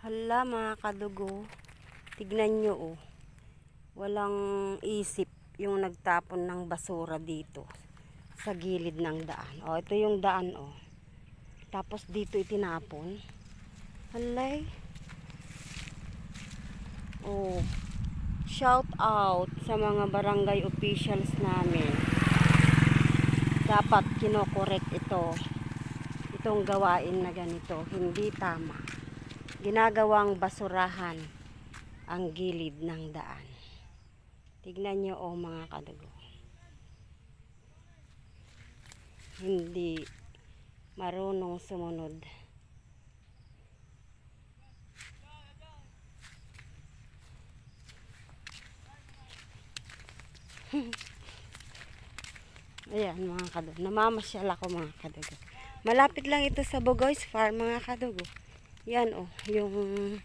Hala mga kadugo, tignan nyo oh. Walang isip yung nagtapon ng basura dito sa gilid ng daan. Oh, ito yung daan oh. Tapos dito itinapon. Halay. Oh. Shout out sa mga barangay officials namin. Dapat kinokorek ito. Itong gawain na ganito. Hindi tama ginagawang basurahan ang gilid ng daan. Tignan nyo o mga kadugo. Hindi marunong sumunod. Ayan mga kadugo. Namamasyal ako mga kadugo. Malapit lang ito sa Bogoy's Farm mga kadugo. Yan oh, yung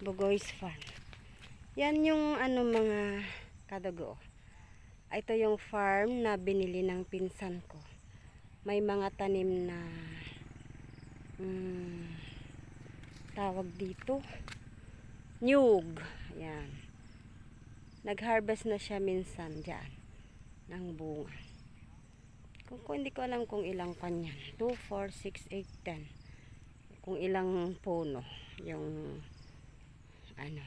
Bogoy's Farm. Yan yung ano mga kadugo. Ito yung farm na binili ng pinsan ko. May mga tanim na mm, tawag dito nyug. Yan. Nag-harvest na siya minsan dyan ng bunga. Kung, kung hindi ko alam kung ilang pan yan. 2, 4, 6, 8, 10 kung ilang puno yung ano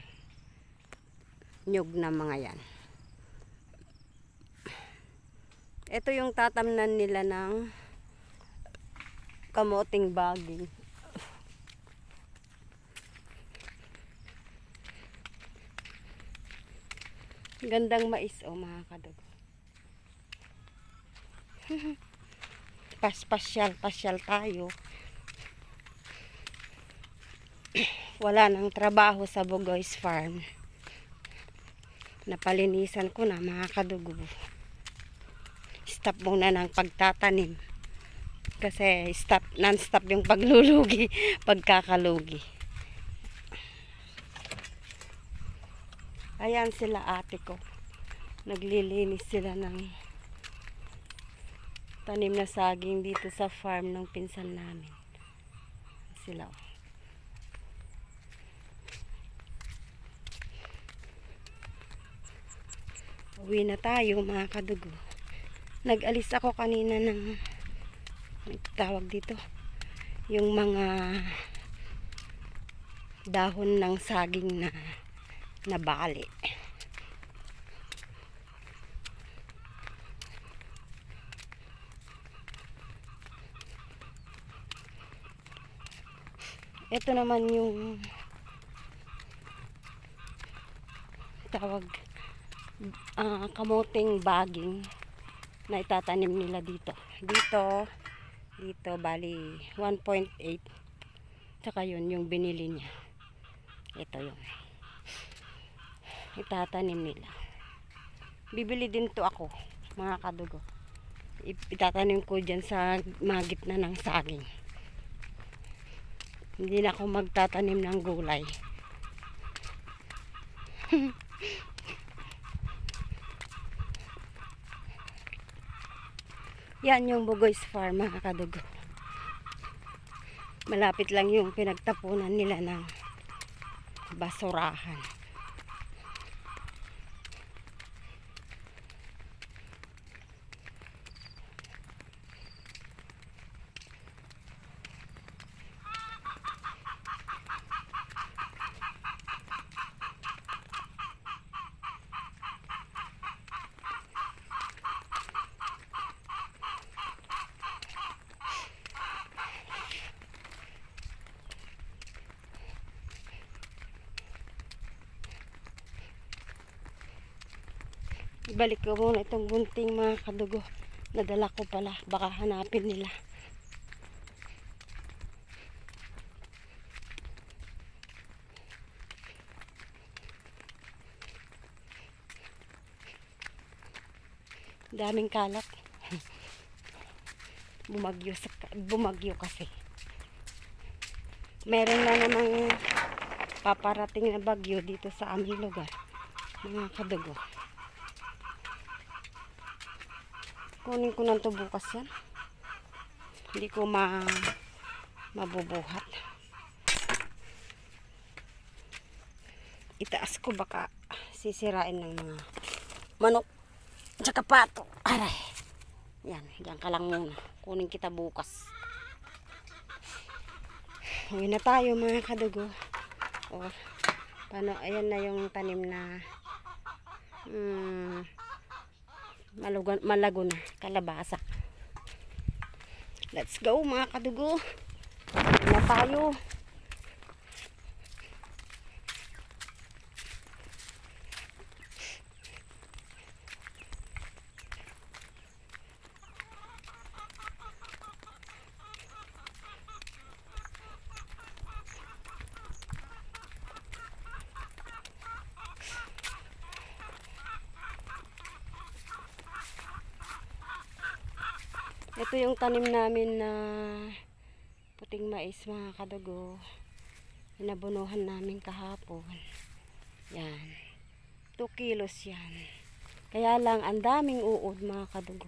nyug na mga yan. Ito yung tatamnan nila ng kamoting baging. Gandang mais oh mga kadugo pas pasyal pasyal tayo wala nang trabaho sa Bugoy's Farm. Napalinisan ko na mga kadugo. Stop muna ng pagtatanim. Kasi stop, non-stop yung paglulugi, pagkakalugi. Ayan sila ate ko. Naglilinis sila ng tanim na saging dito sa farm ng pinsan namin. Sila oh. Uwi na tayo mga kadugo. Nag-alis ako kanina ng tawag dito yung mga dahon ng saging na nabali. Ito naman yung tawag ah, kamoting baging na itatanim nila dito. Dito, dito, bali 1.8. Tsaka yun, yung binili niya. Ito yun. Itatanim nila. Bibili din to ako, mga kadugo. Itatanim ko dyan sa mga gitna ng saging. Hindi na ako magtatanim ng gulay. Yan yung Bugoy's Farm mga kadugo. Malapit lang yung pinagtapunan nila ng basurahan. Ibalik ko muna itong gunting mga kadugo. Nadala ko pala. Baka hanapin nila. Daming kalat. Bumagyo, sa, bumagyo kasi. Meron na namang paparating na bagyo dito sa aming lugar. Mga kadugo. Kunin ko ng to bukas yan. Hindi ko ma mabubuhat. itaas ko baka sisirain ng mga manok tsaka pato. Aray. Yan, diyan ka lang muna. Kunin kita bukas. Uwi na tayo mga kadugo. O, paano, ayan na yung tanim na mm, malugan, kalabasa. Let's go mga kadugo. Na tayo. Ito yung tanim namin na puting mais mga kadugo. Inabunuhan namin kahapon. Yan. 2 kilos yan. Kaya lang, ang daming uod mga kadugo.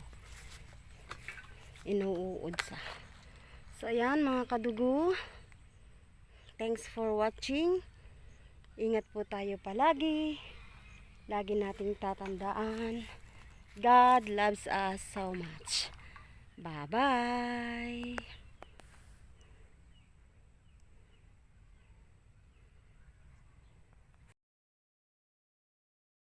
Inuuod sa. So, ayan mga kadugo. Thanks for watching. Ingat po tayo palagi. Lagi nating tatandaan. God loves us so much. Bye-bye.